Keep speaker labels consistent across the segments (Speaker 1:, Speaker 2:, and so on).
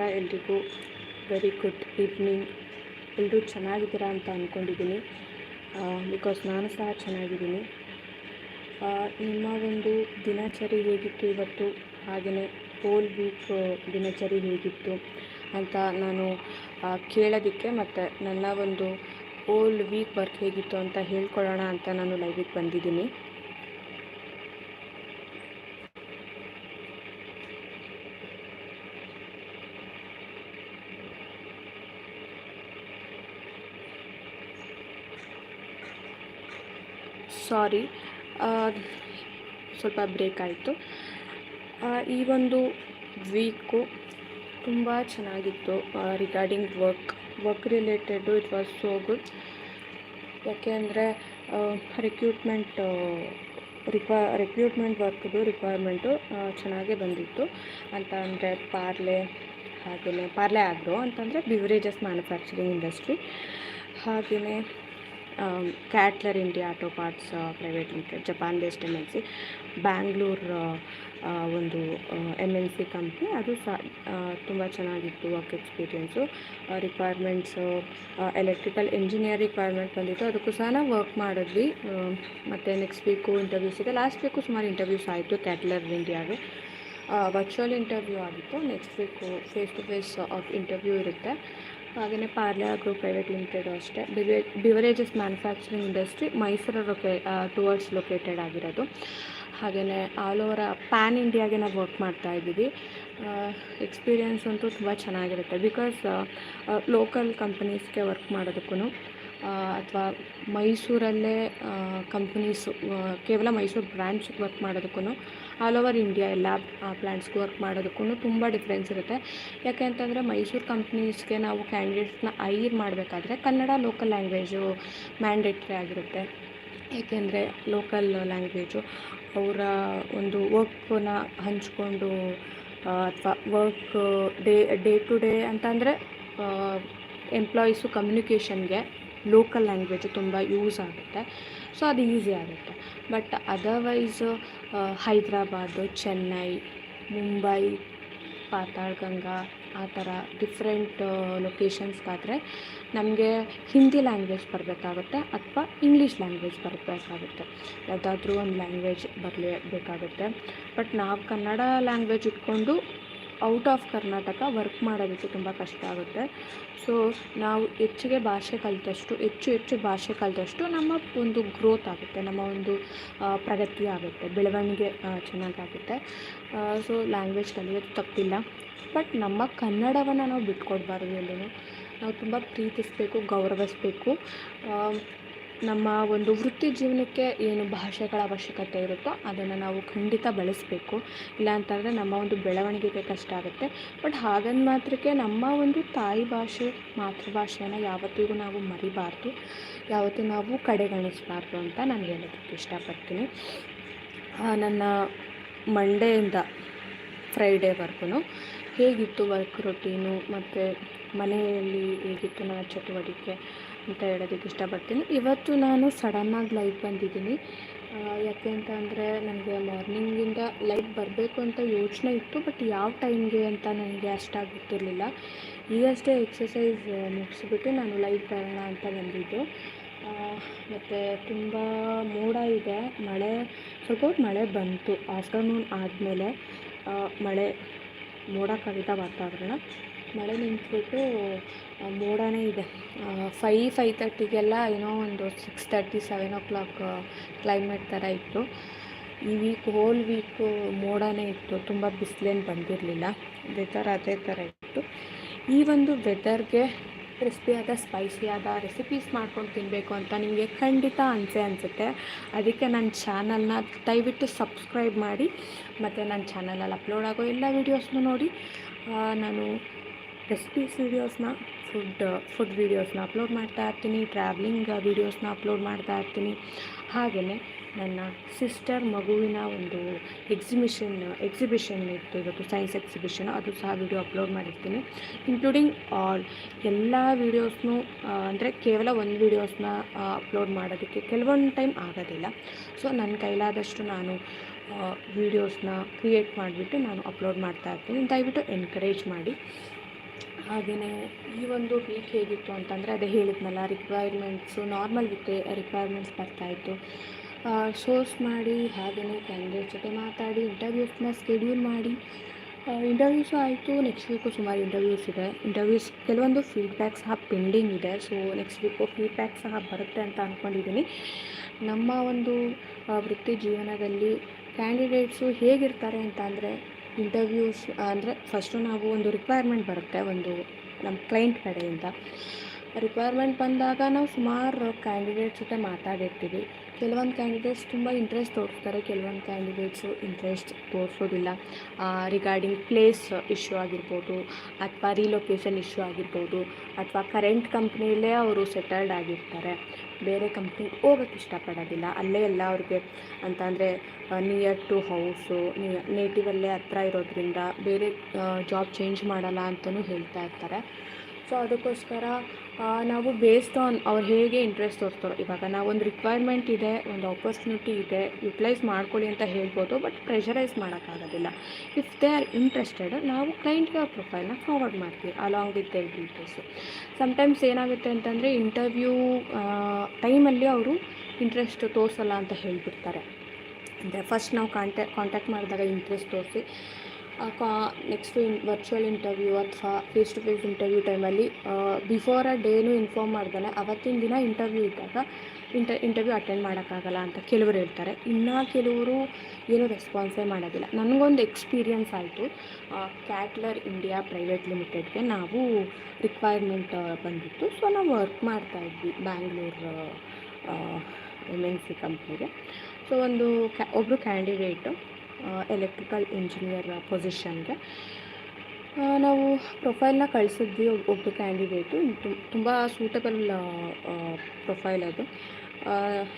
Speaker 1: ನಮಸ್ಕಾರ, ಎಲ್ರಿಗೂ very good evening ಎಲ್ಲರೂ ಚೆನ್ನಾಗಿದ್ದೀರಾ ಅಂತ ಅಂದ್ಕೊಂಡಿದ್ದೀನಿ ಬಿಕಾಸ್ ನಾನು ಸಹ ಚೆನ್ನಾಗಿದ್ದೀನಿ. ನಿಮ್ಮ ಒಂದು ದಿನಚರಿ ಹೇಗಿತ್ತು ಇವತ್ತು? ಹಾಗೆಯೇ ಹೋಲ್ ವೀಕ್ ದಿನಚರಿ ಹೇಗಿತ್ತು ಅಂತ ನಾನು ಕೇಳೋದಕ್ಕೆ ಮತ್ತು ನನ್ನ ಒಂದು ಹೋಲ್ ವೀಕ್ ವರ್ಕ್ ಹೇಗಿತ್ತು ಅಂತ ಹೇಳ್ಕೊಳ್ಳೋಣ ಅಂತ ನಾನು ಲೈವಿಗೆ ಬಂದಿದ್ದೀನಿ. ಸಾರಿ ಸ್ವಲ್ಪ ಬ್ರೇಕ್ ಆಯಿತು. ಈ ಒಂದು ವೀಕು ತುಂಬ ಚೆನ್ನಾಗಿತ್ತು regarding work work related it was so good ಯಾಕೆ ಅಂದರೆ ರಿಕ್ರೂಟ್ಮೆಂಟ್ ರಿಕ್ವ ರಿಕ್ರೂಟ್ಮೆಂಟ್ ವರ್ಕ್ದು ರಿಕ್ವೈರ್ಮೆಂಟು ಚೆನ್ನಾಗೇ ಬಂದಿತ್ತು. ಅಂತ ಅಂದರೆ ಪಾರ್ಲೆ ಹಾಗೆಯೇ ಪಾರ್ಲೆ ಆಗ್ರೋ ಅಂತಂದರೆ ಬಿವರೇಜಸ್ ಮ್ಯಾನುಫ್ಯಾಕ್ಚರಿಂಗ್ ಇಂಡಸ್ಟ್ರಿ ಹಾಗೆಯೇ Catler India auto parts private limited Japan based M N C Bangalore ಒಂದು ಎಂ ಎನ್ ಸಿ ಕಂಪ್ನಿ ಅದು ಸಹ ತುಂಬ ಚೆನ್ನಾಗಿತ್ತು work experience requirements electrical engineer requirement ಬಂದಿತ್ತು. ಅದಕ್ಕೂ ಸಹ ನಾವು ವರ್ಕ್ ಮಾಡಿದ್ವಿ. ಮತ್ತು ನೆಕ್ಸ್ಟ್ ವೀಕು ಇಂಟರ್ವ್ಯೂಸ್ ಇದೆ. ಲಾಸ್ಟ್ ವೀಕು ಸುಮಾರು ಇಂಟರ್ವ್ಯೂಸ್ ಆಯಿತು ಕ್ಯಾಟ್ಲರ್ ಇಂಡಿಯಾಗೆ ವರ್ಚುವಲ್ ಇಂಟರ್ವ್ಯೂ ಆಗಿತ್ತು. Next week face to face interview ಇರುತ್ತೆ. ಹಾಗೆಯೇ ಪಾರ್ಲೆ ಆಗ್ರೋ ಪ್ರೈವೇಟ್ ಲಿಮಿಟೆಡ್ ಅಷ್ಟೇ. ಬಿವೆ ಬಿವರೇಜಸ್ ಮ್ಯಾನುಫ್ಯಾಕ್ಚರಿಂಗ್ ಇಂಡಸ್ಟ್ರಿ ಮೈಸೂರು ಲೊಕೇ ಟುವರ್ಡ್ಸ್ ಲೊಕೇಟೆಡ್ ಆಗಿರೋದು. ಹಾಗೆಯೇ ಆಲ್ ಓವರ್ ಪ್ಯಾನ್ ಇಂಡಿಯಾಗೆ ನಾವು ವರ್ಕ್ ಮಾಡ್ತಾ ಇದ್ದೀವಿ. ಎಕ್ಸ್ಪೀರಿಯೆನ್ಸ್ ಅಂತೂ ತುಂಬ ಚೆನ್ನಾಗಿರುತ್ತೆ. ಬಿಕಾಸ್ ಲೋಕಲ್ ಕಂಪನೀಸ್ಗೆ ವರ್ಕ್ ಮಾಡೋದಕ್ಕೂ ಅಥವಾ ಮೈಸೂರಲ್ಲೇ ಕಂಪ್ನೀಸು ಕೇವಲ ಮೈಸೂರು ಬ್ರ್ಯಾಂಚ್ಗೆ ವರ್ಕ್ ಮಾಡೋದಕ್ಕೂ ಆಲ್ ಓವರ್ ಇಂಡಿಯಾ ಎಲ್ಲ ಪ್ಲ್ಯಾಂಟ್ಸ್ಗೆ ವರ್ಕ್ ಮಾಡೋದಕ್ಕೂ ತುಂಬ ಡಿಫ್ರೆನ್ಸ್ ಇರುತ್ತೆ. ಯಾಕೆ ಅಂತಂದರೆ ಮೈಸೂರು ಕಂಪ್ನೀಸ್ಗೆ ನಾವು ಕ್ಯಾಂಡಿಡೇಟ್ಸ್ನ ಐರ್ ಮಾಡಬೇಕಾದ್ರೆ ಕನ್ನಡ ಲೋಕಲ್ ಲ್ಯಾಂಗ್ವೇಜು ಮ್ಯಾಂಡೇಟ್ರಿ ಆಗಿರುತ್ತೆ. ಏಕೆಂದರೆ ಲೋಕಲ್ ಲ್ಯಾಂಗ್ವೇಜು ಅವರ ಒಂದು ವರ್ಕನ್ನ ಹಂಚ್ಕೊಂಡು ಅಥವಾ work day day to day ಅಂತಂದರೆ ಎಂಪ್ಲಾಯೀಸು ಕಮ್ಯುನಿಕೇಷನ್ಗೆ ಲೋಕಲ್ ಲ್ಯಾಂಗ್ವೇಜು ತುಂಬ ಯೂಸ್ ಆಗುತ್ತೆ. ಸೊ ಅದು ಈಸಿ ಆಗುತ್ತೆ. ಬಟ್ ಅದರ್ವೈಸ್ ಹೈದ್ರಾಬಾದು, ಚೆನ್ನೈ, ಮುಂಬೈ ಪಾತಾಳ್ಗಂಗಾ ಆ ಥರ ಡಿಫ್ರೆಂಟ್ ಲೊಕೇಶನ್ಸ್ಗಾದರೆ ನಮಗೆ ಹಿಂದಿ ಲ್ಯಾಂಗ್ವೇಜ್ ಬರಬೇಕಾಗುತ್ತೆ ಅಥವಾ ಇಂಗ್ಲೀಷ್ ಲ್ಯಾಂಗ್ವೇಜ್ ಬರಬೇಕಾಗುತ್ತೆ. ಯಾವುದಾದ್ರೂ ಒಂದು ಲ್ಯಾಂಗ್ವೇಜ್ ಬರಲೇಬೇಕಾಗುತ್ತೆ ಬಟ್ ನಾವು ಕನ್ನಡ ಲ್ಯಾಂಗ್ವೇಜ್ ಇಟ್ಕೊಂಡು ಔಟ್ ಆಫ್ ಕರ್ನಾಟಕ ವರ್ಕ್ ಮಾಡೋದಕ್ಕೆ ತುಂಬ ಕಷ್ಟ ಆಗುತ್ತೆ. ಸೊ, ನಾವು ಹೆಚ್ಚಿಗೆ ಭಾಷೆ ಕಲಿತಷ್ಟು, ಹೆಚ್ಚು ಹೆಚ್ಚು ಭಾಷೆ ಕಲಿತಷ್ಟು ನಮ್ಮ ಒಂದು ಗ್ರೋತ್ ಆಗುತ್ತೆ, ನಮ್ಮ ಒಂದು ಪ್ರಗತಿ ಆಗುತ್ತೆ, ಬೆಳವಣಿಗೆ ಚೆನ್ನಾಗಾಗುತ್ತೆ. ಸೊ ಲ್ಯಾಂಗ್ವೇಜ್ ಕಲಿಯೋದು ತಪ್ಪಿಲ್ಲ. ಬಟ್ ನಮ್ಮ ಕನ್ನಡವನ್ನು ನಾವು ಬಿಟ್ಕೊಡ್ಬಾರ್ದು ಎಲ್ಲೂ ನಾವು ತುಂಬ ಪ್ರೀತಿಸಬೇಕು, ಗೌರವಿಸಬೇಕು. ನಮ್ಮ ಒಂದು ವೃತ್ತಿ ಜೀವನಕ್ಕೆ ಏನು ಭಾಷೆಗಳ ಅವಶ್ಯಕತೆ ಇರುತ್ತೋ ಅದನ್ನು ನಾವು ಖಂಡಿತ ಬಳಸಬೇಕು. ಇಲ್ಲ ಅಂತಂದರೆ ನಮ್ಮ ಒಂದು ಬೆಳವಣಿಗೆಗೆ ಕಷ್ಟ ಆಗುತ್ತೆ. ಬಟ್ ಹಾಗಂದ ಮಾತ್ರಕ್ಕೆ ನಮ್ಮ ಒಂದು ತಾಯಿ ಭಾಷೆ, ಮಾತೃಭಾಷೆಯನ್ನು ಯಾವತ್ತಿಗೂ ನಾವು ಮರಿಬಾರ್ದು. ಯಾವತ್ತೂ ನಾವು ಕಡೆಗಣಿಸಬಾರ್ದು ಅಂತ ನಾನು ಹೇಳೋದಕ್ಕೆ ಇಷ್ಟಪಡ್ತೀನಿ. ನನ್ನ ಮಂಡೆಯಿಂದ ಫ್ರೈಡೇವರೆಗೂ ಹೇಗಿತ್ತು ವರ್ಕ್ ರೊಟೀನು ಮತ್ತು ಮನೆಯಲ್ಲಿ ಹೇಗಿತ್ತು ನನ್ನ ಚಟುವಟಿಕೆ? ಅಂತ ಹೇಳೋದಕ್ಕೆ ಇಷ್ಟಪಡ್ತೀನಿ. ಇವತ್ತು ನಾನು ಸಡನ್ನಾಗಿ ಲೈಟ್ ಬಂದಿದ್ದೀನಿ. ಯಾಕೆ ಅಂತ ಅಂದರೆ ನನಗೆ ಮಾರ್ನಿಂಗಿಂದ ಲೈಟ್ ಬರಬೇಕು ಅಂತ ಯೋಚನೆ ಇತ್ತು ಬಟ್ ಯಾವ ಟೈಮ್ಗೆ ಅಂತ ನನಗೆ ಅಷ್ಟಾಗಿ ಗೊತ್ತಿರಲಿಲ್ಲ. ಈಗಷ್ಟೇ ಎಕ್ಸಸೈಸ್ ಮುಗಿಸ್ಬಿಟ್ಟು ನಾನು ಲೈಟ್ ಬರೋಣ ಅಂತ ಬಂದಿದ್ದು. ಮತ್ತು ತುಂಬ ಮೋಡ ಇದೆ ಮಳೆ, ಸ್ವಲ್ಪ ಮಳೆ ಬಂತು. ಆಫ್ಟರ್ನೂನ್ ಆದಮೇಲೆ ಮಳೆ, ಮೋಡ ಕವಿತಾ ವಾತಾವರಣ. ಮಳೆ ನಿಂತ್ಬಿಟ್ಟು ಮೋಡನೇ ಇದೆ. ಫೈ ಫೈ ತರ್ಟಿಗೆಲ್ಲ ಏನೋ ಒಂದು six thirty seven o'clock climate ಥರ ಇತ್ತು. ಈ ವೀಕ್ ಹೋಲ್ ವೀಕು ಮೋಡನೇ ಇತ್ತು. ತುಂಬ ಬಿಸಿಲೇನು ಬಂದಿರಲಿಲ್ಲ. ವೆದರ್ ಅದೇ ಥರ ಇತ್ತು. ಈ ಒಂದು ವೆದರ್ಗೆ ಕ್ರಿಸ್ಪಿಯಾದ ಸ್ಪೈಸಿಯಾದ ರೆಸಿಪೀಸ್ ಮಾಡ್ಕೊಂಡು ತಿನ್ನಬೇಕು ಅಂತ ನಿಮಗೆ ಖಂಡಿತ ಅನಿಸೆ ಅನಿಸುತ್ತೆ. ಅದಕ್ಕೆ ನನ್ನ ಚಾನಲ್ನ ದಯವಿಟ್ಟು ಸಬ್ಸ್ಕ್ರೈಬ್ ಮಾಡಿ, ಮತ್ತು ನನ್ನ ಚಾನಲಲ್ಲಿ ಅಪ್ಲೋಡ್ ಆಗೋ ಎಲ್ಲ ವೀಡಿಯೋಸ್ನು ನೋಡಿ. ನಾನು ರೆಸಿಪೀಸ್ ವೀಡಿಯೋಸ್ನ, ಫುಡ್ ಫುಡ್ ವೀಡಿಯೋಸ್ನ ಅಪ್ಲೋಡ್ ಮಾಡ್ತಾ ಇರ್ತೀನಿ, ಟ್ರಾವ್ಲಿಂಗ್ ವೀಡಿಯೋಸ್ನ ಅಪ್ಲೋಡ್ ಮಾಡ್ತಾ ಇರ್ತೀನಿ. ಹಾಗೆಯೇ ನನ್ನ ಸಿಸ್ಟರ್ ಮಗುವಿನ ಒಂದು ಎಕ್ಸಿಬಿಷನ್ ಎಕ್ಸಿಬಿಷನ್ ಇತ್ತು, ಇವತ್ತು ಸೈನ್ಸ್ ಎಕ್ಸಿಬಿಷನ್, ಅದು ಸಹ ವಿಡಿಯೋ ಅಪ್ಲೋಡ್ ಮಾಡಿರ್ತೀನಿ. ಇನ್ಕ್ಲೂಡಿಂಗ್ ಆಲ್ ಎಲ್ಲ ವೀಡಿಯೋಸ್ನು ಅಂದರೆ ಕೇವಲ ಒಂದು ವೀಡಿಯೋಸ್ನ ಅಪ್ಲೋಡ್ ಮಾಡೋದಕ್ಕೆ ಕೆಲವೊಂದು ಟೈಮ್ ಆಗೋದಿಲ್ಲ. ಸೊ ನನ್ನ ಕೈಲಾದಷ್ಟು ನಾನು ವೀಡಿಯೋಸ್ನ ಕ್ರಿಯೇಟ್ ಮಾಡಿಬಿಟ್ಟು ನಾನು ಅಪ್ಲೋಡ್ ಮಾಡ್ತಾ ಇರ್ತೀನಿ. ದಯವಿಟ್ಟು ಎನ್ಕರೇಜ್ ಮಾಡಿ. ಹಾಗೆಯೇ ಈ ಒಂದು ವೀಕ್ ಹೇಗಿತ್ತು ಅಂತಂದರೆ ಅದೇ ಹೇಳಿದ್ನಲ್ಲ ರಿಕ್ವೈರ್ಮೆಂಟ್ಸು ನಾರ್ಮಲ್ ವಿತ್ ರಿಕ್ವೈರ್ಮೆಂಟ್ಸ್ ಬರ್ತಾಯಿತ್ತು ಶೋಸ್ ಮಾಡಿ ಹಾಗೆಯೇ ಕ್ಯಾಂಡಿಡೇಟ್ ಜೊತೆ ಮಾತಾಡಿ ಇಂಟರ್ವ್ಯೂಸ್ನ ಸ್ಕೆಡ್ಯೂಲ್ ಮಾಡಿ. ಇಂಟರ್ವ್ಯೂಸು ಆಯಿತು ನೆಕ್ಸ್ಟ್ ವೀಕು ಸುಮಾರು ಇಂಟರ್ವ್ಯೂಸ್ ಇದೆ. ಇಂಟರ್ವ್ಯೂಸ್ ಕೆಲವೊಂದು ಫೀಡ್ಬ್ಯಾಕ್ ಸಹ ಪೆಂಡಿಂಗ್ ಇದೆ. ಸೊ ನೆಕ್ಸ್ಟ್ ವೀಕು ಫೀಡ್ಬ್ಯಾಕ್ ಸಹ ಬರುತ್ತೆ ಅಂತ ಅಂದ್ಕೊಂಡಿದ್ದೀನಿ ನಮ್ಮ ಒಂದು ವೃತ್ತಿ ಜೀವನದಲ್ಲಿ ಕ್ಯಾಂಡಿಡೇಟ್ಸು ಹೇಗಿರ್ತಾರೆ ಅಂತ ಅಂದರೆ ಇಂಟರ್ವ್ಯೂಸ್ ಅಂದರೆ ಫಸ್ಟು ನಾವು ಒಂದು ರಿಕ್ವೈರ್ಮೆಂಟ್ ಬರುತ್ತೆ ಒಂದು ನಮ್ಮ ಕ್ಲೈಂಟ್ ಕಡೆಯಿಂದ. ರಿಕ್ವೈರ್ಮೆಂಟ್ ಬಂದಾಗ ನಾವು ಸುಮಾರು ಕ್ಯಾಂಡಿಡೇಟ್ಸ್ ಜೊತೆ ಮಾತಾಡಿರ್ತೀವಿ. ಕೆಲವೊಂದು ಕ್ಯಾಂಡಿಡೇಟ್ಸ್ ತುಂಬ ಇಂಟ್ರೆಸ್ಟ್ ತೋರಿಸ್ತಾರೆ, ಕೆಲವೊಂದು ಕ್ಯಾಂಡಿಡೇಟ್ಸು ಇಂಟ್ರೆಸ್ಟ್ ತೋರಿಸೋದಿಲ್ಲ. ರಿಗಾರ್ಡಿಂಗ್ ಪ್ಲೇಸ್ ಇಶ್ಯೂ ಆಗಿರ್ಬೋದು, ಅಥವಾ ರಿಲೊಕೇಶನ್ ಇಶ್ಯೂ ಆಗಿರ್ಬೋದು, ಅಥವಾ ಕರೆಂಟ್ ಕಂಪ್ನಿಯಲ್ಲೇ ಅವರು ಸೆಟಲ್ಡ್ ಆಗಿರ್ತಾರೆ. ಬೇರೆ ಕಂಪ್ನಿಗೆ ಹೋಗೋಕ್ಕೆ ಇಷ್ಟಪಡೋದಿಲ್ಲ. ಅಲ್ಲೇ ಎಲ್ಲ ಅವ್ರಿಗೆ ಅಂತಂದರೆ ನಿಯರ್ ಟು ಹೌಸು ನೇಟಿವಲ್ಲೇ ಹತ್ರ ಇರೋದ್ರಿಂದ ಬೇರೆ ಜಾಬ್ ಚೇಂಜ್ ಮಾಡಲ್ಲ ಅಂತಲೂ ಹೇಳ್ತಾ ಇರ್ತಾರೆ. ಸೊ ಅದಕ್ಕೋಸ್ಕರ ನಾವು ಬೇಸ್ಡ್ ಆನ್ ಅವ್ರು ಹೇಗೆ ಇಂಟ್ರೆಸ್ಟ್ ತೋರಿಸ್ತಾರೋ. ಇವಾಗ ನಾವೊಂದು ರಿಕ್ವೈರ್ಮೆಂಟ್ ಇದೆ, ಒಂದು ಆಪರ್ಚುನಿಟಿ ಇದೆ ಯುಟಿಲೈಸ್ ಮಾಡ್ಕೊಳ್ಳಿ ಅಂತ ಹೇಳ್ಬೋದು ಬಟ್ ಪ್ರೆಷರೈಸ್ ಮಾಡೋಕ್ಕಾಗೋದಿಲ್ಲ. ಇಫ್ ದೇ ಆರ್ ಇಂಟ್ರೆಸ್ಟೆಡ್ ನಾವು ಕ್ಲೈಂಟ್ಗೆ ಅವ್ರ ಪ್ರೊಫೈಲ್ನ ಫಾರ್ವರ್ಡ್ ಮಾಡ್ತೀವಿ along with their details sometimes ಏನಾಗುತ್ತೆ ಅಂತಂದರೆ ಇಂಟರ್ವ್ಯೂ ಟೈಮಲ್ಲಿ ಅವರು ಇಂಟ್ರೆಸ್ಟ್ ತೋರಿಸಲ್ಲ ಅಂತ ಹೇಳಿಬಿಡ್ತಾರೆ. ಅಂದರೆ ಫಸ್ಟ್ ನಾವು ಕಾಂಟ್ಯಾ ಕಾಂಟ್ಯಾಕ್ಟ್ ಮಾಡಿದಾಗ ಇಂಟ್ರೆಸ್ಟ್ ತೋರಿಸಿ ಕಾ ನೆಕ್ಸ್ಟು ವರ್ಚುವಲ್ ಇಂಟರ್ವ್ಯೂ ಅಥವಾ ಫೇಸ್ ಟು ಫೇಸ್ ಇಂಟರ್ವ್ಯೂ ಟೈಮಲ್ಲಿ ಬಿಫೋರ್ ಅ ಡೇನು ಇನ್ಫಾರ್ಮ್ ಮಾಡ್ದಾನೆ. ಅವತ್ತಿನ ದಿನ ಇಂಟರ್ವ್ಯೂ ಇದ್ದಾಗ ಇಂಟರ್ ಇಂಟರ್ವ್ಯೂ ಅಟೆಂಡ್ ಮಾಡೋಕ್ಕಾಗಲ್ಲ ಅಂತ ಕೆಲವರು ಹೇಳ್ತಾರೆ. ಇನ್ನು ಕೆಲವರು ಏನೂ ರೆಸ್ಪಾನ್ಸೇ ಮಾಡೋದಿಲ್ಲ. ನನಗೊಂದು ಎಕ್ಸ್ಪೀರಿಯನ್ಸ್ ಆಯಿತು. ಕ್ಯಾಟ್ಲರ್ ಇಂಡಿಯಾ ಪ್ರೈವೇಟ್ ಲಿಮಿಟೆಡ್ಗೆ ನಾವು ರಿಕ್ವೈರ್ಮೆಂಟ್ ಬಂದಿತ್ತು. ಸೊ ನಾವು ವರ್ಕ್ ಮಾಡ್ತಾಯಿದ್ವಿ ಬ್ಯಾಂಗ್ಳೂರು ಎಂ ಎನ್ ಸಿ ಕಂಪ್ನಿಗೆ ಸೊ ಒಂದು ಕ್ಯಾ ಒಬ್ಬರು ಕ್ಯಾಂಡಿಡೇಟು ಎಲೆಕ್ಟ್ರಿಕಲ್ ಇಂಜಿನಿಯರ್ ಪೊಸಿಷನ್ಗೆ ನಾವು ಪ್ರೊಫೈಲ್ನ ಕಳಿಸಿದ್ವಿ ಒಬ್ಬ ಕ್ಯಾಂಡಿಡೇಟು ತುಂಬ ಸೂಟಬಲ್ ಪ್ರೊಫೈಲ್ ಅದು.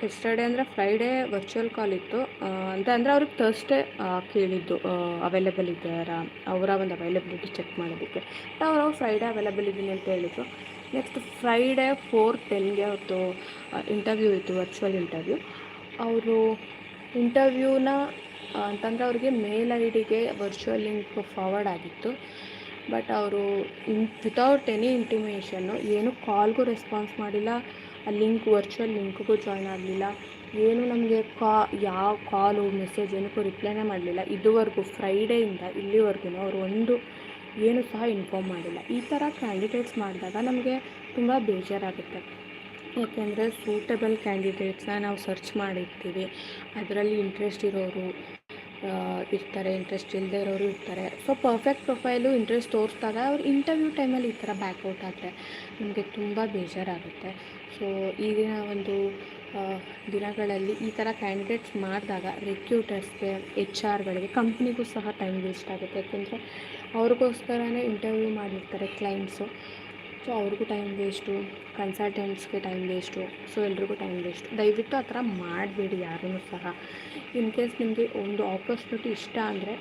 Speaker 1: ಎಸ್ಟರ್ಡೇ ಅಂದರೆ ಫ್ರೈಡೇ ವರ್ಚುವಲ್ ಕಾಲ್ ಇತ್ತು. ಅಂತ ಅಂದರೆ ಅವ್ರಿಗೆ ಥರ್ಸ್ಡೇ ಕೇಳಿದ್ದು. ಅವೈಲೇಬಲ್ ಇದ್ದಾರಾ? ಅವರ ಒಂದು ಅವೈಲಬಿಲಿಟಿ ಚೆಕ್ ಮಾಡೋದಕ್ಕೆ. ಅವರು ಫ್ರೈಡೇ ಅವೈಲೇಬಲ್ ಇದ್ದೀನಿ ಅಂತ ಹೇಳಿದ್ರು. ನೆಕ್ಸ್ಟ್ ಫ್ರೈಡೇ ಫೋರ್ ಟೆನ್ಗೆ ಅವತ್ತು ಇಂಟರ್ವ್ಯೂ ಇತ್ತು ವರ್ಚುವಲ್ ಇಂಟರ್ವ್ಯೂ ಅವರು ಇಂಟರ್ವ್ಯೂನ ಅಂತಂದರೆ ಅವ್ರಿಗೆ ಮೇಲ್ ಐ ಡಿಗೆ ವರ್ಚುವಲ್ ಲಿಂಕ್ ಫಾರ್ವರ್ಡ್ ಆಗಿತ್ತು. ಬಟ್ ಅವರು ಇನ್ ವಿತೌಟ್ ಎನಿ ಇಂಟಿಮೇಷನ್ನು ಏನು ಕಾಲ್ಗೂ ರೆಸ್ಪಾನ್ಸ್ ಮಾಡಿಲ್ಲ, ಆ ಲಿಂಕ್ ವರ್ಚುವಲ್ ಲಿಂಕ್ಗೂ ಜಾಯ್ನ್ ಆಗಲಿಲ್ಲ. ಏನು ನಮಗೆ ಕಾ ಯಾವ ಕಾಲು ಮೆಸೇಜ್ ಏನಕ್ಕೂ ರಿಪ್ಲೈನೇ ಮಾಡಲಿಲ್ಲ. ಇದುವರೆಗೂ ಫ್ರೈಡೇಯಿಂದ ಇಲ್ಲಿವರೆಗೂ ಅವರು ಒಂದು ಏನು ಸಹ ಇನ್ಫಾರ್ಮ್ ಮಾಡಿಲ್ಲ. ಈ ಥರ ಕ್ಯಾಂಡಿಡೇಟ್ಸ್ ಮಾಡಿದಾಗ ನಮಗೆ ತುಂಬ ಬೇಜಾರಾಗುತ್ತೆ. ಯಾಕೆಂದರೆ ಸೂಟಬಲ್ ಕ್ಯಾಂಡಿಡೇಟ್ಸ್ನ ನಾವು ಸರ್ಚ್ ಮಾಡಿರ್ತೀವಿ. ಅದರಲ್ಲಿ ಇಂಟ್ರೆಸ್ಟ್ ಇರೋರು ಇರ್ತಾರೆ ಇಂಟ್ರೆಸ್ಟ್ ಇಲ್ಲದೆ ಇರೋರು ಇರ್ತಾರೆ. ಸೊ ಪರ್ಫೆಕ್ಟ್ ಪ್ರೊಫೈಲು ಇಂಟ್ರೆಸ್ಟ್ ತೋರಿಸಿದಾಗ ಅವ್ರು ಇಂಟರ್ವ್ಯೂ ಟೈಮಲ್ಲಿ ಈ ಥರ ಬ್ಯಾಕ್ಔಟ್ ಆದರೆ ನಮಗೆ ತುಂಬ ಬೇಜಾರಾಗುತ್ತೆ. ಸೊ ಈಗಿನ ಒಂದು ದಿನಗಳಲ್ಲಿ ಈ ಥರ ಕ್ಯಾಂಡಿಡೇಟ್ಸ್ ಮಾಡಿದಾಗ ರೆಕ್ಯೂಟರ್ಸ್ಗೆ ಎಚ್ ಆರ್ಗಳಿಗೆ ಕಂಪ್ನಿಗೂ ಸಹ ಟೈಮ್ ವೇಸ್ಟ್ ಆಗುತ್ತೆ. ಯಾಕೆಂದರೆ ಅವ್ರಿಗೋಸ್ಕರನೇ ಇಂಟರ್ವ್ಯೂ ಮಾಡಿರ್ತಾರೆ ಕ್ಲೈಂಟ್ಸು ಸೊ ಅವ್ರಿಗೂ ಟೈಮ್ ವೇಸ್ಟು ಕನ್ಸಲ್ಟೆಂಟ್ಸ್ಗೆ ಟೈಮ್ ವೇಸ್ಟು ಸೊ ಎಲ್ರಿಗೂ ಟೈಮ್ ವೇಸ್ಟ್ ದಯವಿಟ್ಟು ಆ ಥರ ಮಾಡಬೇಡಿ ಯಾರೂ ಸಹ. ಇನ್ ಕೇಸ್ ನಿಮಗೆ ಒಂದು ಆಪರ್ಚುನಿಟಿ ಇಷ್ಟ ಅಂದರೆ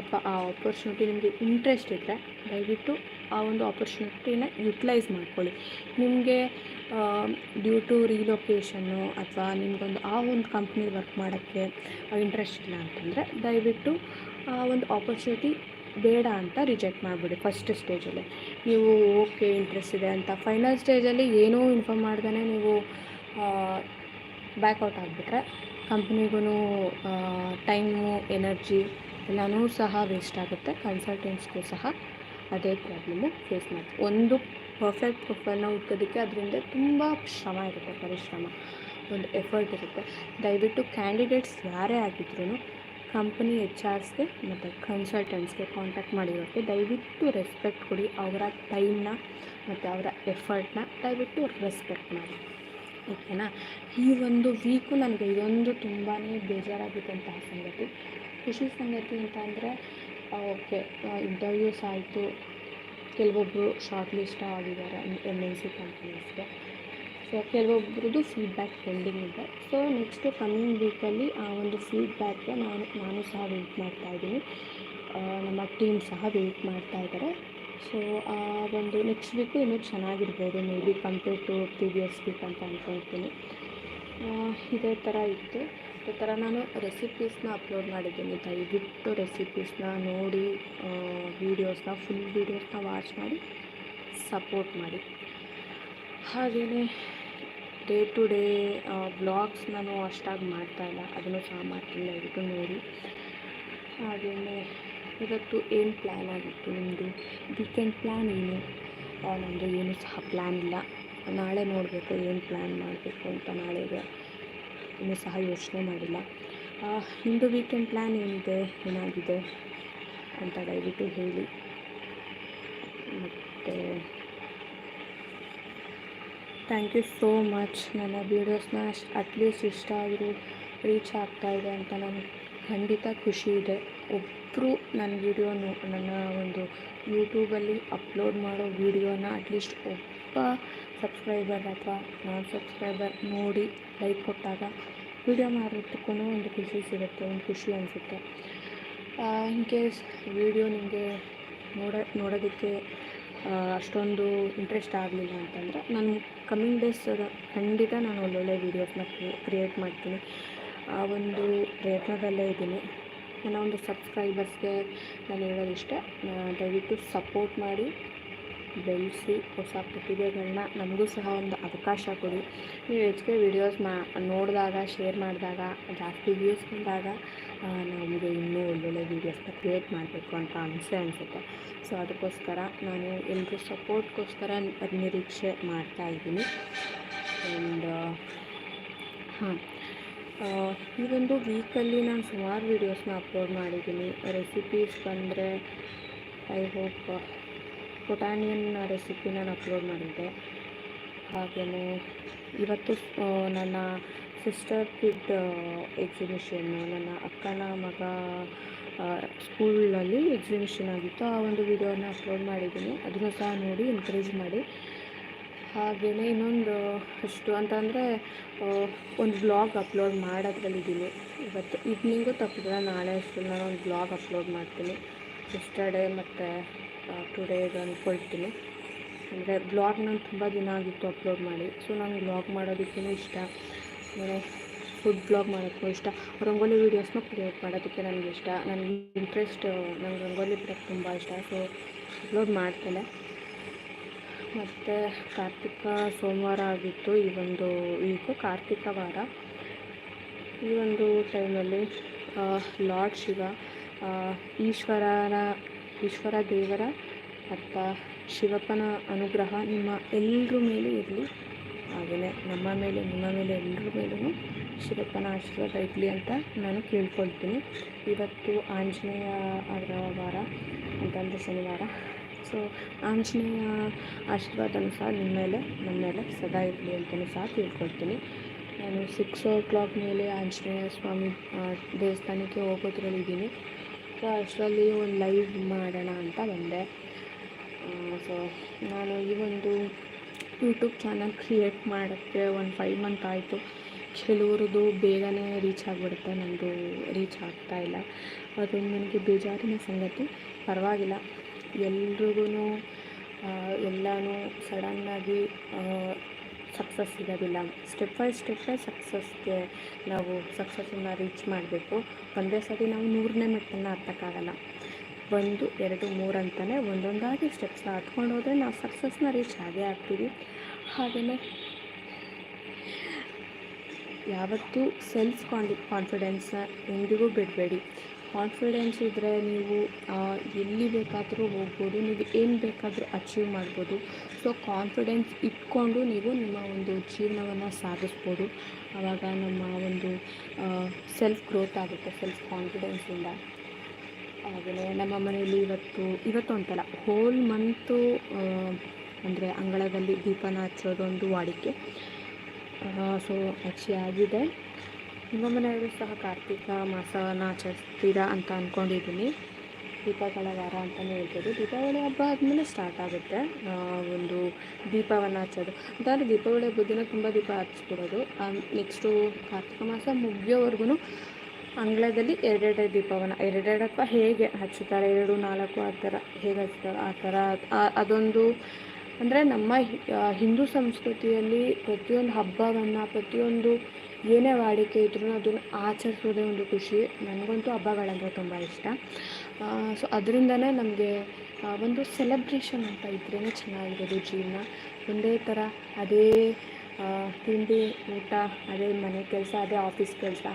Speaker 1: ಅಥವಾ ಆ ಆಪರ್ಚುನಿಟಿ ನಿಮಗೆ ಇಂಟ್ರೆಸ್ಟ್ ಇದ್ದರೆ ದಯವಿಟ್ಟು ಆ ಒಂದು ಆಪರ್ಚುನಿಟಿನ ಯುಟಿಲೈಸ್ ಮಾಡ್ಕೊಳ್ಳಿ. ನಿಮಗೆ ಡ್ಯೂ ಟು ರಿಲೊಕೇಶನ್ನು ಅಥವಾ ನಿಮಗೊಂದು ಆ ಒಂದು ಕಂಪ್ನಿ ವರ್ಕ್ ಮಾಡೋಕ್ಕೆ ಇಂಟ್ರೆಸ್ಟ್ ಇಲ್ಲ ಅಂತಂದರೆ ದಯವಿಟ್ಟು ಆ ಒಂದು ಆಪರ್ಚುನಿಟಿ ಬೇಡ ಅಂತ ರಿಜೆಕ್ಟ್ ಮಾಡಿಬಿಡಿ ಫಸ್ಟ್ ಸ್ಟೇಜಲ್ಲಿ ನೀವು ಓಕೆ ಇಂಟ್ರೆಸ್ಟ್ ಇದೆ ಅಂತ. ಫೈನಲ್ ಸ್ಟೇಜಲ್ಲಿ ಏನೂ ಇನ್ಫಾರ್ಮ್ ಮಾಡ್ದೇ ನೀವು ಬ್ಯಾಕ್ಔಟ್ ಆಗಿಬಿಟ್ರೆ ಕಂಪ್ನಿಗೂ ಟೈಮು ಎನರ್ಜಿ ಎಲ್ಲನೂ ಸಹ ವೇಸ್ಟ್ ಆಗುತ್ತೆ. ಕನ್ಸಲ್ಟೆಂಟ್ಸ್ಗೂ ಸಹ ಅದೇ ಪ್ರಾಬ್ಲಮ್ಮು ಫೇಸ್ ಮಾಡ್ತೀವಿ. ಒಂದು ಪರ್ಫೆಕ್ಟ್ ಪ್ರೊಫೈಲ್ನ ಹುಟ್ಟೋದಕ್ಕೆ ಅದರಿಂದ ತುಂಬ ಶ್ರಮ ಇರುತ್ತೆ, ಪರಿಶ್ರಮ. ಒಂದು ಎಫರ್ಟ್ ಇರುತ್ತೆ. ದಯವಿಟ್ಟು ಕ್ಯಾಂಡಿಡೇಟ್ಸ್ ಯಾರೇ ಆಗಿದ್ರೂ ಕಂಪನಿ ಎಚ್ ಆರ್ಸ್ಗೆ ಮತ್ತು ಕನ್ಸಲ್ಟೆಂಟ್ಸ್ಗೆ ಕಾಂಟ್ಯಾಕ್ಟ್ ಮಾಡಿರೋಕ್ಕೆ ದಯವಿಟ್ಟು ರೆಸ್ಪೆಕ್ಟ್ ಕೊಡಿ. ಅವರ ಟೈಮ್ನ ಮತ್ತು ಅವರ ಎಫರ್ಟ್ನ ದಯವಿಟ್ಟು ರೆಸ್ಪೆಕ್ಟ್ ಮಾಡಿ. ಓಕೆನಾ? ಈ ಒಂದು ವೀಕು ನನಗೆ ಇದೊಂದು ತುಂಬಾ ಬೇಜಾರಾಗಿದ್ದಂತಹ ಸಂಗತಿ. ಖುಷಿ ಸಂಗತಿ ಅಂತ ಅಂದರೆ ಓಕೆ ಇಂಟರ್ವ್ಯೂಸ್ ಆಯಿತು. ಕೆಲವೊಬ್ಬರು ಶಾರ್ಟ್ ಲಿಸ್ಟ್ ಆಗಿದ್ದಾರೆ ಎಂ ಎನ್ ಸಿ ಕಂಪ್ನೀಸ್ಗೆ ಸೊ ಕೆಲವೊಬ್ರದ್ದು ಫೀಡ್ಬ್ಯಾಕ್ ಪೆಂಡಿಂಗ್ ಇದೆ. ಸೊ ನೆಕ್ಸ್ಟು ಕಮ್ಮಿಂಗ್ ವೀಕಲ್ಲಿ ಆ ಒಂದು ಫೀಡ್ಬ್ಯಾಕ್ಗೆ ನಾನು ನಾನು ಸಹ ವೆಯ್ಟ್ ಮಾಡ್ತಾ ಇದ್ದೀನಿ. ನಮ್ಮ ಟೀಮ್ ಸಹ ವೆಯ್ಟ್ ಮಾಡ್ತಾ ಇದ್ದಾರೆ. ಸೊ ಆ ಒಂದು ನೆಕ್ಸ್ಟ್ ವೀಕು ಇನ್ನೂ ಚೆನ್ನಾಗಿರ್ಬೋದು maybe compare to previous week ಅಂತ ಅಂದ್ಕೊಳ್ತೀನಿ ಇದೇ ಥರ ಇತ್ತು. ಈ ಥರ ನಾನು ರೆಸಿಪೀಸ್ನ ಅಪ್ಲೋಡ್ ಮಾಡಿದ್ದೀನಿ. ದಯವಿಟ್ಟು ರೆಸಿಪೀಸ್ನ ನೋಡಿ ವೀಡಿಯೋಸ್ನ ಫುಲ್ ವೀಡಿಯೋಸ್ನ ವಾಚ್ ಮಾಡಿ ಸಪೋರ್ಟ್ ಮಾಡಿ. ಹಾಗೆಯೇ ಡೇ ಟು ಡೇ ಬ್ಲಾಗ್ಸ್ ನಾನು ಅಷ್ಟಾಗಿ ಮಾಡ್ತಾಯಿಲ್ಲ ಅದನ್ನು ಸಹ ಮಾಡ್ತೀನಿ ದಯವಿಟ್ಟು ನೋಡಿ ಹಾಗೆಯೇ ಇವತ್ತು ಏನು ಪ್ಲ್ಯಾನ್ ಆಗಿತ್ತು ನಿಮ್ಮದು ವೀಕೆಂಡ್ ಪ್ಲ್ಯಾನ್ ಏನು? ನಮ್ಮದು ಏನೂ ಸಹ ಪ್ಲ್ಯಾನ್ ಇಲ್ಲ. ನಾಳೆ ನೋಡಬೇಕು, ಏನು ಪ್ಲ್ಯಾನ್ ಮಾಡಬೇಕು ಅಂತ ನಾಳೆಗೆ ಇನ್ನೂ ಸಹ ಯೋಚನೆ ಮಾಡಿಲ್ಲ. ನಿಮ್ಮದು ವೀಕೆಂಡ್ ಪ್ಲ್ಯಾನ್ ಏನಿದೆ? ಏನಾಗಿದೆ ಅಂತ ದಯವಿಟ್ಟು ಹೇಳಿ ಮತ್ತು ಥ್ಯಾಂಕ್ ಯು ಸೋ ಮಚ್ ನನ್ನ ವೀಡಿಯೋಸ್ನ ಅಟ್ಲೀಸ್ಟ್ ಇಷ್ಟ ಆದರೂ ರೀಚ್ ಆಗ್ತಾ ಇದೆ ಅಂತ ನನಗೆ ಖಂಡಿತ ಖುಷಿ ಇದೆ. ಒಬ್ಬರು ನನ್ನ ವೀಡಿಯೋನು ನನ್ನ ಒಂದು ಯೂಟ್ಯೂಬಲ್ಲಿ ಅಪ್ಲೋಡ್ ಮಾಡೋ ವೀಡಿಯೋನ ಅಟ್ಲೀಸ್ಟ್ ಒಬ್ಬ ಸಬ್ಸ್ಕ್ರೈಬರ್ ಅಥವಾ ನಾನ್ ಸಬ್ಸ್ಕ್ರೈಬರ್ ನೋಡಿ ಲೈಕ್ ಕೊಟ್ಟಾಗ ವೀಡಿಯೋ ಮಾಡೋದಕ್ಕೂ ಒಂದು ಖುಷಿ ಸಿಗುತ್ತೆ, ಒಂದು ಖುಷಿ ಅನಿಸುತ್ತೆ. ಇನ್ ಕೇಸ್ ವೀಡಿಯೋ ನಿಮಗೆ ನೋಡ ನೋಡೋದಕ್ಕೆ ಅಷ್ಟೊಂದು ಇಂಟ್ರೆಸ್ಟ್ ಆಗಲಿಲ್ಲ ಅಂತಂದರೆ ನಾನು ಕಮ್ಮಿಂಗ್ ಡೇಸ್ ಖಂಡಿತ ನಾನು ಒಳ್ಳೊಳ್ಳೆ ವೀಡಿಯೋಸ್ನ ಕ್ರಿಯೇಟ್ ಮಾಡ್ತೀನಿ. ಆ ಒಂದು ಪ್ರಯತ್ನದಲ್ಲೇ ಇದ್ದೀನಿ. ನನ್ನ ಒಂದು ಸಬ್ಸ್ಕ್ರೈಬರ್ಸ್ಗೆ ನಾನು ಹೇಳೋದಿಷ್ಟೇ ದಯವಿಟ್ಟು ಸಪೋರ್ಟ್ ಮಾಡಿ. ಬೆಳೆಸಿ ಹೊಸ ಪ್ರತಿಭೆಗಳನ್ನ ನಮಗೂ ಸಹ ಒಂದು ಅವಕಾಶ ಕೊಡಿ. ನೀವು ಹೆಚ್ಚಿಗೆ ವೀಡಿಯೋಸ್ ಮಾ, ನೋಡಿದಾಗ ಶೇರ್ ಮಾಡಿದಾಗ, ಜಾಸ್ತಿ ವ್ಯೂಸ್ ಬಂದಾಗ ನಮಗೆ ಇನ್ನೂ ಒಳ್ಳೊಳ್ಳೆ ವೀಡಿಯೋಸ್ನ ಕ್ರಿಯೇಟ್ ಮಾಡಬೇಕು ಅಂತ ಅನಿಸೆ ಅನಿಸುತ್ತೆ. ಸೊ ಅದಕ್ಕೋಸ್ಕರ ನಾನು ಎಲ್ಲರೂ ಸಪೋರ್ಟ್ಗೋಸ್ಕರ ನಿರೀಕ್ಷೆ ಮಾಡ್ತಾ ಇದ್ದೀನಿ. ಆ್ಯಂಡ್ ಹಾಂ. ಈ ಒಂದು ವೀಕಲ್ಲಿ ನಾನು ಸುಮಾರು ವೀಡಿಯೋಸ್ನ ಅಪ್ಲೋಡ್ ಮಾಡಿದ್ದೀನಿ. ರೆಸಿಪೀಸ್ ಬಂದರೆ ಐ ಹೋಪ್ ಪೊಟಾನಿಯನ್ ರೆಸಿಪಿ ನಾನು ಅಪ್ಲೋಡ್ ಮಾಡಿದ್ದೆ. ಹಾಗೆಯೇ ಇವತ್ತು ನನ್ನ ಸಿಸ್ಟರ್ ಕಿಡ್ ಎಕ್ಸಿಬಿಷನ್ನು ನನ್ನ ಅಕ್ಕನ ಮಗ ಸ್ಕೂಲಲ್ಲಿ ಎಕ್ಸಿಬಿಷನ್ ಆಗಿತ್ತು. ಆ ಒಂದು ವಿಡಿಯೋನ ಅಪ್ಲೋಡ್ ಮಾಡಿದ್ದೀನಿ. ಅದನ್ನು ಸಹ ನೋಡಿ ಎನ್ಕರೇಜ್ ಮಾಡಿ. ಹಾಗೆಯೇ ಇನ್ನೊಂದು ಅಷ್ಟು ಅಂತಂದರೆ ಒಂದು ಬ್ಲಾಗ್ ಅಪ್ಲೋಡ್ ಮಾಡೋದ್ರಲ್ಲಿದ್ದೀನಿ ಇವತ್ತು, ಈವ್ನಿಂಗು ತಪ್ಪಿದ್ರೆ ನಾಳೆ ಅಷ್ಟು ನಾನು ಒಂದು ಬ್ಲಾಗ್ ಅಪ್ಲೋಡ್ ಮಾಡ್ತೀನಿ. ಎಸ್ಟರ್ಡೇ ಮತ್ತು ಟುಡೇದು ಅಂದ್ಕೊಳ್ತೀನಿ ಅಂದರೆ ಬ್ಲಾಗ್ ನಾನು ತುಂಬ ದಿನ ಆಗಿತ್ತು ಅಪ್ಲೋಡ್ ಮಾಡಿ. ಸೊ ನಂಗೆ ಬ್ಲಾಗ್ ಮಾಡೋದಕ್ಕೂ ಇಷ್ಟ. ಆಮೇಲೆ ಫುಡ್ ಬ್ಲಾಗ್ ಮಾಡೋಕ್ಕೂ ಇಷ್ಟ. ರಂಗೋಲಿ ವೀಡಿಯೋಸ್ನ ಕ್ರಿಯೇಟ್ ಮಾಡೋದಕ್ಕೆ ನನಗೆ ಇಷ್ಟ. ನನಗೆ ಇಂಟ್ರೆಸ್ಟ್ ನಂಗೆ ರಂಗೋಲಿ ಬಿಡೋಕ್ಕೆ ತುಂಬ ಇಷ್ಟ. ಸೊ ಅಪ್ಲೋಡ್ ಮಾಡ್ತೇನೆ. ಮತ್ತು ಕಾರ್ತಿಕ ಸೋಮವಾರ ಆಗಿತ್ತು. ಈ ಒಂದು ವೀಕು ಕಾರ್ತಿಕ ವಾರ. ಈ ಒಂದು ಟೈಮಲ್ಲಿ ಲಾರ್ಡ್ ಶಿವ ಈಶ್ವರನ ಈಶ್ವರ ದೇವರ ಅಪ್ಪ ಶಿವಪ್ಪನ ಅನುಗ್ರಹ ನಿಮ್ಮ ಎಲ್ಲರ ಮೇಲೂ ಇರಲಿ. ಹಾಗೆಯೇ ನಮ್ಮ ಮೇಲೆ, ನಿಮ್ಮ ಮೇಲೆ ಎಲ್ಲರ ಮೇಲೂ ಶಿವಪ್ಪನ ಆಶೀರ್ವಾದ ಇರಲಿ ಅಂತ ನಾನು ಕೇಳ್ಕೊಳ್ತೀನಿ. ಇವತ್ತು ಆಂಜನೇಯ ಅವರ ವಾರ ಅಂತಂದರೆ ಶನಿವಾರ. ಸೊ ಆಂಜನೇಯ ಆಶೀರ್ವಾದನೂ ಸಹ ನಿಮ್ಮ ಮೇಲೆ, ನಮ್ಮ ಮೇಲೆ ಸದಾ ಇರಲಿ ಅಂತಲೂ ಸಹ ತಿಳ್ಕೊಳ್ತೀನಿ ನಾನು ಸಿಕ್ಸ್ ಓ ಕ್ಲಾಕ್ ಮೇಲೆ ಆಂಜನೇಯ ಸ್ವಾಮಿ ದೇವಸ್ಥಾನಕ್ಕೆ ಹೋಗೋದ್ರಲ್ಲಿದ್ದೀನಿ ಸೊ ಅಷ್ಟರಲ್ಲಿ ಒಂದು ಲೈವ್ ಮಾಡೋಣ ಅಂತ ಬಂದೆ. ಸೊ ನಾನು ಈ ಒಂದು ಯೂಟ್ಯೂಬ್ ಚಾನಲ್ ಕ್ರಿಯೇಟ್ ಮಾಡೋಕ್ಕೆ ಒಂದು ಫೈವ್ ಮಂತ್ ಆಯಿತು. ಕೆಲವ್ರದ್ದು ಬೇಗನೆ ರೀಚ್ ಆಗಿಬಿಡುತ್ತೆ ನನ್ನದು ರೀಚ್ ಆಗ್ತಾಯಿಲ್ಲ ಅದೊಂದು ನನಗೆ ಬೇಜಾರಿನ ಸಂಗತಿ. ಪರವಾಗಿಲ್ಲ. ಎಲ್ರಿಗೂ ಎಲ್ಲನೂ ಸಡನ್ನಾಗಿ ಸಕ್ಸಸ್ ಸಿಗೋದಿಲ್ಲ ಸ್ಟೆಪ್ ಬೈ ಸ್ಟೆಪ್ ಬೈ ಸಕ್ಸಸ್ಗೆ ನಾವು ಸಕ್ಸಸ್ಸನ್ನು ರೀಚ್ ಮಾಡಬೇಕು. ಒಂದೇ ಸತಿ ನಾವು ನೂರನೇ ಮೆಟ್ಟನ್ನು ಹತ್ತಕ್ಕಾಗಲ್ಲ ಒಂದು, ಎರಡು, ಮೂರು ಅಂತಲೇ ಒಂದೊಂದಾಗಿ ಸ್ಟೆಪ್ಸ್ನ ಹತ್ಕೊಂಡು ಹೋದರೆ ನಾವು ಸಕ್ಸಸ್ನ ರೀಚ್ ಆಗೇ ಆಗ್ತೀವಿ. ಹಾಗೆಯೇ ಯಾವತ್ತೂ ಸೆಲ್ಫ್ ಕಾನ್ಫಿ ಕಾನ್ಫಿಡೆನ್ಸ್ನ ಎಂದಿಗೂ ಬಿಡಬೇಡಿ. ಕಾನ್ಫಿಡೆನ್ಸ್ ಇದ್ದರೆ ನೀವು ಎಲ್ಲಿ ಬೇಕಾದರೂ ಹೋಗ್ಬೋದು, ನೀವು ಏನು ಬೇಕಾದರೂ ಅಚೀವ್ ಮಾಡ್ಬೋದು. ಸೊ ಕಾನ್ಫಿಡೆನ್ಸ್ ಇಟ್ಕೊಂಡು ನೀವು ನಿಮ್ಮ ಒಂದು ಜೀವನವನ್ನು ಸಾಗಿಸ್ಬೋದು. ಆವಾಗ ನಮ್ಮ ಒಂದು ಸೆಲ್ಫ್ ಗ್ರೋತ್ ಆಗುತ್ತೆ ಸೆಲ್ಫ್ ಕಾನ್ಫಿಡೆನ್ಸಿಂದ ಹಾಗೆಯೇ ನಮ್ಮ ಮನೆಯಲ್ಲಿ ಇವತ್ತು ಇವತ್ತು ಅಂತಲ್ಲ ಹೋಲ್ ಮಂತು ಅಂದರೆ ಅಂಗಳದಲ್ಲಿ ದೀಪನ ಹಚ್ಚೋದೊಂದು ವಾಡಿಕೆ. ಸೊ ಹಚ್ಚಿ ಆಗಿದೆ. ನಿಮ್ಮ ಮನೆಯವರು ಸಹ ಕಾರ್ತಿಕ ಮಾಸವನ್ನು ಆಚರಿಸ್ತೀರಾ ಅಂತ ಅಂದ್ಕೊಂಡಿದ್ದೀನಿ ದೀಪಗಳ ವಾರ ಅಂತಲೇ ಹೇಳ್ಬೋದು. ದೀಪಾವಳಿ ಹಬ್ಬ ಆದಮೇಲೆ ಸ್ಟಾರ್ಟ್ ಆಗುತ್ತೆ. ಒಂದು ದೀಪವನ್ನು ಹಚ್ಚೋದು ಅಂತಂದರೆ ದೀಪಾವಳಿ ಹಬ್ಬದ ದಿನ ತುಂಬ ದೀಪ ಹಚ್ಚಿಬಿಡೋದು ನೆಕ್ಸ್ಟು ಕಾರ್ತಿಕ ಮಾಸ ಮುಗಿಯೋವರೆಗೂ ಅಂಗಳದಲ್ಲಿ ಎರಡೆರಡು ದೀಪವನ್ನು, ಎರಡೆರಡು ಅಥವಾ ಹೇಗೆ ಹಚ್ಚುತ್ತಾರೆ, ಎರಡು, ನಾಲ್ಕು, ಆ ಥರ ಹೇಗೆ ಹಚ್ತಾರೆ ಆ ಥರ ಅದೊಂದು ಅಂದರೆ ನಮ್ಮ ಹಿಂದೂ ಸಂಸ್ಕೃತಿಯಲ್ಲಿ ಪ್ರತಿಯೊಂದು ಹಬ್ಬವನ್ನು, ಪ್ರತಿಯೊಂದು ಏನೇ ವಾಡಿಕೆ ಇದ್ರೂ ಅದನ್ನು ಆಚರಿಸೋದೇ ಒಂದು ಖುಷಿ. ನನಗಂತೂ ಹಬ್ಬಗಳಂದರೆ ತುಂಬ ಇಷ್ಟ. ಸೊ ಅದರಿಂದನೇ ನಮಗೆ ಒಂದು ಸೆಲೆಬ್ರೇಷನ್ ಅಂತ ಇದ್ರೇ ಚೆನ್ನಾಗಿರೋದು ಜೀವನ. ಒಂದೇ ಥರ ಅದೇ ತಿಂಡಿ, ಊಟ, ಅದೇ ಮನೆ ಕೆಲಸ, ಅದೇ ಆಫೀಸ್ ಕೆಲಸ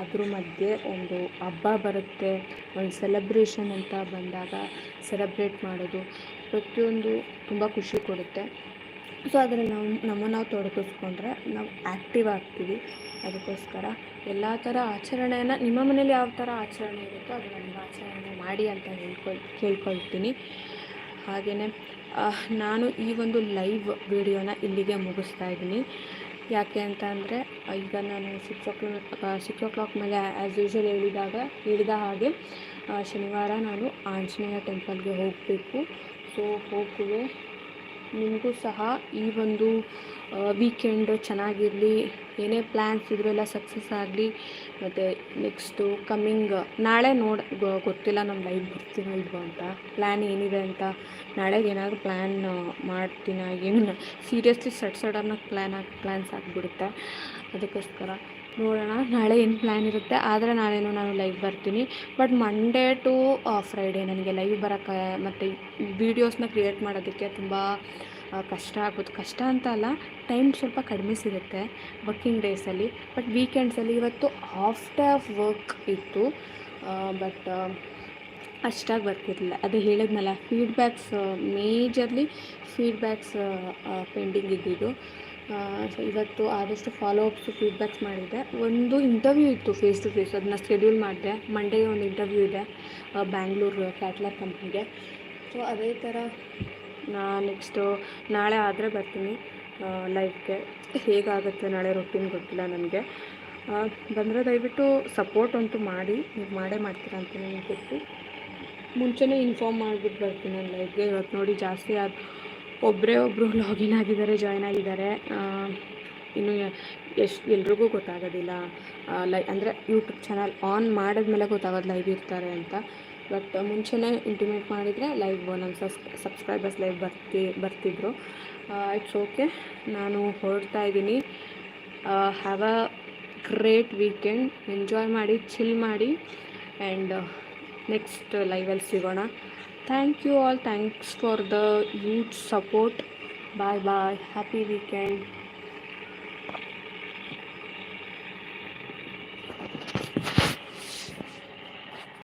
Speaker 1: ಅದ್ರ ಮಧ್ಯೆ ಒಂದು ಹಬ್ಬ ಬರುತ್ತೆ. ಒಂದು ಸೆಲೆಬ್ರೇಷನ್ ಅಂತ ಬಂದಾಗ ಸೆಲೆಬ್ರೇಟ್ ಮಾಡೋದು ಪ್ರತಿಯೊಂದು ತುಂಬ ಖುಷಿ ಕೊಡುತ್ತೆ. ಸೊ ಅದನ್ನು ನಾವು ನಮ್ಮನ್ನು ನಾವು ತೊಡಗಿಸ್ಕೊಂಡ್ರೆ ನಾವು ಆ್ಯಕ್ಟಿವ್ ಆಗ್ತೀವಿ. ಅದಕ್ಕೋಸ್ಕರ ಎಲ್ಲ ಥರ ಆಚರಣೆಯನ್ನು ನಿಮ್ಮ ಮನೇಲಿ ಯಾವ ಥರ ಆಚರಣೆ ಇರುತ್ತೋ ಅದನ್ನು ನೀವು ಆಚರಣೆ ಮಾಡಿ ಅಂತ ಹೇಳ್ಕೊಳ್, ಕೇಳ್ಕೊಳ್ತೀನಿ. ಹಾಗೆಯೇ ನಾನು ಈ ಒಂದು ಲೈವ್ ವಿಡಿಯೋನ ಇಲ್ಲಿಗೆ ಮುಗಿಸ್ತಾ ಇದ್ದೀನಿ. ಯಾಕೆ ಅಂತ ಅಂದರೆ ಈಗ ನಾನು six o'clock six o'clock ಮೇಲೆ ಆ್ಯಸ್ ಯೂಶ್ವಲ್ ಹೇಳಿದಾಗ, ಹೇಳಿದ ಹಾಗೆ ಶನಿವಾರ ನಾನು ಆಂಜನೇಯ ಟೆಂಪಲ್ಗೆ ಹೋಗಬೇಕು. ಸೊ ಹೋಗುವೆ. ನಿಮಗೂ ಸಹ ಈ ಒಂದು ವೀಕೆಂಡ್ ಚೆನ್ನಾಗಿರಲಿ, ಏನೇ ಪ್ಲ್ಯಾನ್ಸ್ ಇದ್ರೂ ಎಲ್ಲ ಸಕ್ಸಸ್ ಆಗಲಿ, ಮತ್ತು ನೆಕ್ಸ್ಟು ಕಮ್ಮಿಂಗ್ ನಾಳೆ ನೋಡಿ ಗೊತ್ತಿಲ್ಲ ನಮ್ಮ ಲೈಫ್ ಬರ್ತೀನೋ ಇಲ್ವೋ ಅಂತ ಪ್ಲ್ಯಾನ್ ಏನಿದೆ ಅಂತ, ನಾಳೆಗೆ ಏನಾದರೂ ಪ್ಲ್ಯಾನ್ ಮಾಡ್ತೀನ, ಏನು ಸೀರಿಯಸ್ಲಿ ಸಡ್ ಸಡನ್ನಾಗಿ ಪ್ಲ್ಯಾನ್ ಆಗಿ ಪ್ಲ್ಯಾನ್ಸ್ ಆಗಿಬಿಡುತ್ತೆ? ಅದಕ್ಕೋಸ್ಕರ ನೋಡೋಣ. ನಾಳೆ ಏನು ಪ್ಲ್ಯಾನ್ ಇರುತ್ತೆ? ಆದರೆ ನಾಳೆನೂ ನಾನು ಲೈವ್ ಬರ್ತೀನಿ. ಬಟ್ ಮಂಡೇ ಟು ಫ್ರೈಡೇ ನನಗೆ ಲೈವ್ ಬರೋಕ್ಕೆ ಮತ್ತು ವೀಡಿಯೋಸ್ನ ಕ್ರಿಯೇಟ್ ಮಾಡೋದಕ್ಕೆ ತುಂಬ ಕಷ್ಟ ಆಗುತ್ತೆ ಕಷ್ಟ ಅಂತ ಅಲ್ಲ ಟೈಮ್ ಸ್ವಲ್ಪ ಕಡಿಮೆ ಸಿಗುತ್ತೆ ವರ್ಕಿಂಗ್ ಡೇಸಲ್ಲಿ ಬಟ್ ವೀಕೆಂಡ್ಸಲ್ಲಿ ಇವತ್ತು ಹಾಫ್ ಡೇ ಆಫ್ ವರ್ಕ್ ಇತ್ತು ಬಟ್ ಅಷ್ಟಾಗಿ ಬರ್ತಿರಲಿಲ್ಲ. ಅದು ಹೇಳಿದ್ನಲ್ಲ ಫೀಡ್ಬ್ಯಾಕ್ಸ್ ಮೇಜರ್ಲಿ ಫೀಡ್ಬ್ಯಾಕ್ಸ್ ಪೆಂಡಿಂಗ್ ಇದ್ದಿದ್ದು. ಸೊ ಇವತ್ತು ಆದಷ್ಟು ಫಾಲೋ ಅಪ್ಸು ಫೀಡ್ಬ್ಯಾಕ್ಸ್ ಮಾಡಿದ್ದೆ. ಒಂದು ಇಂಟರ್ವ್ಯೂ ಇತ್ತು ಫೇಸ್ ಟು ಫೇಸ್ ಅದನ್ನ ಸ್ಕೆಡ್ಯೂಲ್ ಮಾಡಿದೆ. ಮಂಡೇಗೆ ಒಂದು ಇಂಟರ್ವ್ಯೂ ಇದೆ ಬ್ಯಾಂಗ್ಳೂರು ಕ್ಯಾಟ್ಲಾಗ್ ಕಂಪ್ನಿಗೆ ಸೊ ಅದೇ ಥರ ನಾ ನೆಕ್ಸ್ಟು ನಾಳೆ ಆದರೆ ಬರ್ತೀನಿ ಲೈಫ್ಗೆ ಹೇಗಾಗುತ್ತೆ ನಾಳೆ ರೊಟೀನ್ ಗೊತ್ತಿಲ್ಲ ನನಗೆ. ಬಂದರೆ ದಯವಿಟ್ಟು ಸಪೋರ್ಟ್ ಅಂತೂ ಮಾಡಿ, ನೀವು ಮಾಡೇ ಮಾಡ್ತೀರಾ ಅಂತ ನನಗೆ ಗೊತ್ತು. ಮುಂಚೆನೇ ಇನ್ಫಾರ್ಮ್ ಮಾಡಿಬಿಟ್ಟು ಬರ್ತೀನಿ ನನ್ನ ಲೈಫ್ಗೆ ಇವತ್ತು ನೋಡಿ ಜಾಸ್ತಿ ಆದ ಒಬ್ಬರೇ ಒಬ್ಬರು ಲಾಗಿನ್ ಆಗಿದ್ದಾರೆ ಜಾಯ್ನ್ ಆಗಿದ್ದಾರೆ. ಇನ್ನು ಎಷ್ಟು ಎಲ್ರಿಗೂ ಗೊತ್ತಾಗೋದಿಲ್ಲ. ಲೈ, ಅಂದರೆ ಯೂಟ್ಯೂಬ್ ಚಾನಲ್ ಆನ್ ಮಾಡಿದ್ಮೇಲೆ ಗೊತ್ತಾಗೋದು ಲೈವ್ ಇರ್ತಾರೆ ಅಂತ. ಬಟ್ ಮುಂಚೆನೇ ಇಂಟಿಮೇಟ್ ಮಾಡಿದರೆ ಲೈವ್ ನನ್ನ ಸಬ್ಸ್ ಸಬ್ಸ್ಕ್ರೈಬರ್ಸ್ ಲೈವ್ ಬರ್ತಿ, ಬರ್ತಿದ್ರು. ಇಟ್ಸ್ ಓಕೆ ನಾನು ಹೊರಡ್ತಾ ಇದ್ದೀನಿ. Have a great weekend enjoy ಮಾಡಿ ಚಿಲ್ ಮಾಡಿ. ಆ್ಯಂಡ್ ನೆಕ್ಸ್ಟ್ ಲೈವಲ್ಲಿ ಸಿಗೋಣ. thank you all. Thanks for the huge support. Bye bye happy weekend.